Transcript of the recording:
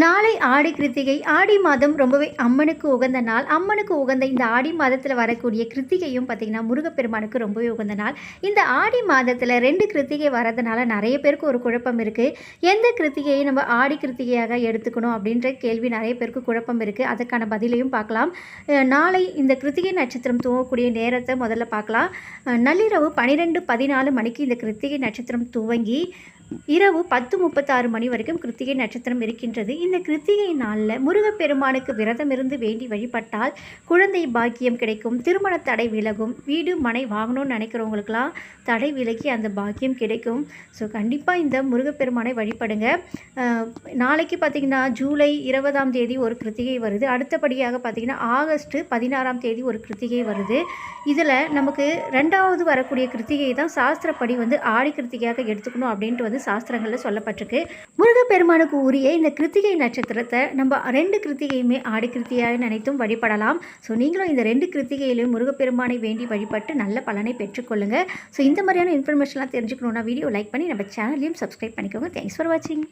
நாளை ஆடி கிருத்திகை. ஆடி மாதம் ரொம்பவே அம்மனுக்கு உகந்த நாள். அம்மனுக்கு உகந்த இந்த ஆடி மாதத்தில் வரக்கூடிய கிருத்திகையும் பார்த்திங்கன்னா முருகப்பெருமானுக்கு ரொம்பவே உகந்த நாள். இந்த ஆடி மாதத்தில் ரெண்டு கிருத்திகை வரதுனால நிறைய பேருக்கு ஒரு குழப்பம் இருக்குது எந்த கிருத்திகையை நம்ம ஆடி கிருத்திகையாக எடுத்துக்கணும் அப்படின்ற கேள்வி நிறைய பேருக்கு குழப்பம் இருக்குது அதுக்கான பதிலையும் பார்க்கலாம். நாளை இந்த கிருத்திகை நட்சத்திரம் தூங்கக்கூடிய நேரத்தை முதல்ல பார்க்கலாம். நள்ளிரவு பன்னிரெண்டு பதினாலு மணிக்கு இந்த கிருத்திகை நட்சத்திரம் துவங்கி இரவு பத்து முப்பத்தாறு மணி வரைக்கும் கிருத்திகை நட்சத்திரம் இருக்கின்றது. இந்த கிருத்திகை நாளில் முருகப்பெருமானுக்கு விரதம் இருந்து வேண்டி வழிபட்டால் குழந்தை பாக்கியம் கிடைக்கும். திருமண தடை விலகும். வீடு மனை வாங்கணும்னு நினைக்கிறவங்களுக்கெல்லாம் தடை விலகி அந்த பாக்கியம் கிடைக்கும். ஸோ கண்டிப்பாக இந்த முருகப்பெருமானை வழிபடுங்க. நாளைக்கு பார்த்திங்கன்னா ஜூலை இருபதாம் தேதி ஒரு கிருத்திகை வருது. அடுத்தபடியாக பார்த்திங்கன்னா ஆகஸ்ட்டு பதினாறாம் தேதி ஒரு கிருத்திகை வருது. இதில் நமக்கு ரெண்டாவது வரக்கூடிய கிருத்திகை தான் சாஸ்திரப்படி வந்து ஆடி கிருத்திகையாக எடுத்துக்கணும் அப்படின்ட்டு வந்து சாஸ்திரங்களில் சொல்லப்பட்டிருக்கு. முருகப்பெருமானுக்கு உரிய இந்த கிருத்திகை நட்சத்திரத்தை நம்ம ரெண்டு கிருத்திகையுமே ஆடி கிருத்தியாக நினைத்தும் வழிபடலாம். ஸோ நீங்களும் இந்த ரெண்டு கிருத்திகையிலும் முருகப்பெருமானை வேண்டி வழிபட்டு நல்ல பலனை பெற்றுக்கொள்ளுங்க. ஸோ இந்த மாதிரியான இன்ஃபர்மேஷன்லாம் தெரிஞ்சுக்கணுன்னா வீடியோ லைக் பண்ணி நம்ம சேனலையும் சப்ஸ்கிரைப் பண்ணிக்கோங்க. தேங்க்ஸ் ஃபார் வாட்சிங்